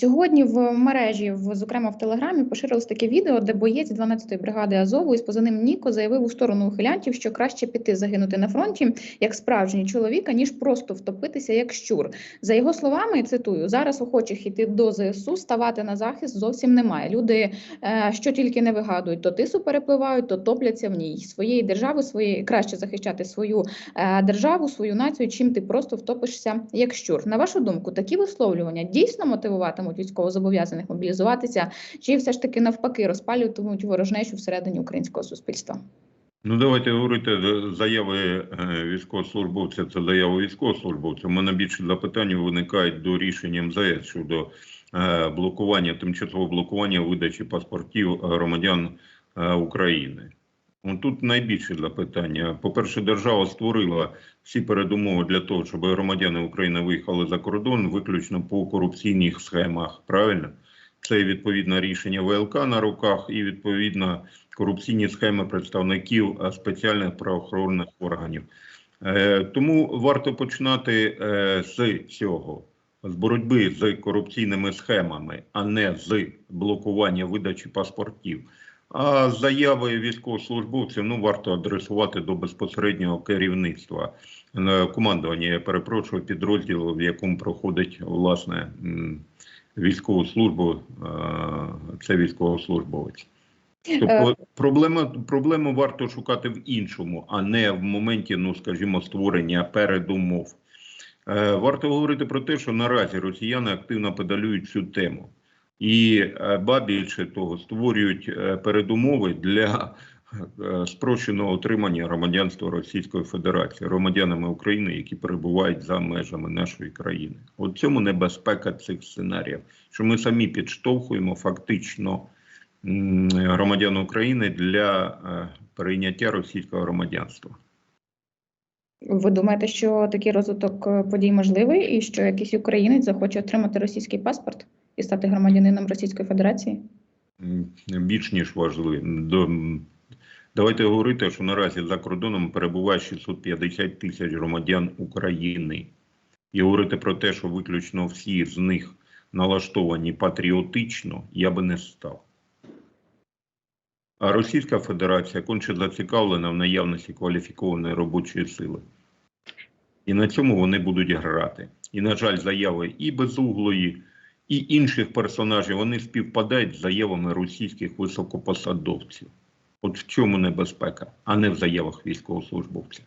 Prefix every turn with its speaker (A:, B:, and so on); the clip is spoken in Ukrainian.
A: Сьогодні в мережі, в зокрема в телеграмі, поширилось таке відео, де боєць 12-ї бригади Азову із позивним Ніко заявив у сторону ухилянтів, що краще піти загинути на фронті як справжній чоловік, аніж просто втопитися як щур. За його словами, цитую: зараз охочих іти до ЗСУ, ставати на захист зовсім немає. Люди е, що тільки не вигадують, то тису перепливають, то топляться в ній. Своєї держави, своєї краще захищати свою е, державу, свою націю, чим ти просто втопишся як щур. На вашу думку, такі висловлювання дійсно мотивуватимуть військовозобов'язаних мобілізуватися, чи все ж таки навпаки розпалюватимуть ворожнечу всередині українського суспільства?
B: Ну, давайте говорити е, заяви е, військовослужбовця. Це заява військовослужбовця. У мене більше запитань виникають до рішення МЗС щодо е, блокування, тимчасового блокування видачі паспортів громадян України. Ну, Тут найбільше запитання. По-перше, держава створила всі передумови для того, щоб громадяни України виїхали за кордон виключно по корупційних схемах. Правильно? Це відповідно рішення ВЛК на руках і відповідно корупційні схеми представників спеціальних правоохоронних органів. Е, Тому варто починати е, з цього, з боротьби з корупційними схемами, а не з блокування видачі паспортів. А заяви військовослужбовців ну варто адресувати до безпосереднього керівництва е, командування. Я перепрошую підрозділу, в якому проходить власне військову службу. е, Це військовослужбовець. Тобто проблема, проблему варто шукати в іншому, а не в моменті, ну скажімо, створення передумов. Е, Варто говорити про те, що наразі росіяни активно педалюють цю тему, і е, ба більше того, створюють е, передумови для е, спрощеного отримання громадянства Російської Федерації громадянами України, які перебувають за межами нашої країни. От цьому небезпека цих сценаріїв, що ми самі підштовхуємо фактично громадян України для прийняття російського громадянства.
A: Ви думаєте, що такий розвиток подій можливий, і що якийсь українець захоче отримати російський паспорт і стати громадянином Російської Федерації?
B: Більш ніж м, давайте говорити, що наразі за кордоном перебуває 650 тисяч громадян України. І говорити про те, що виключно всі з них налаштовані патріотично, я би не став. А Російська Федерація конче зацікавлена в наявності кваліфікованої робочої сили. І на цьому вони будуть грати. І, на жаль, заяви і безуглої, і інших персонажів вони співпадають з заявами російських високопосадовців. От в чому небезпека, а не в заявах військовослужбовців.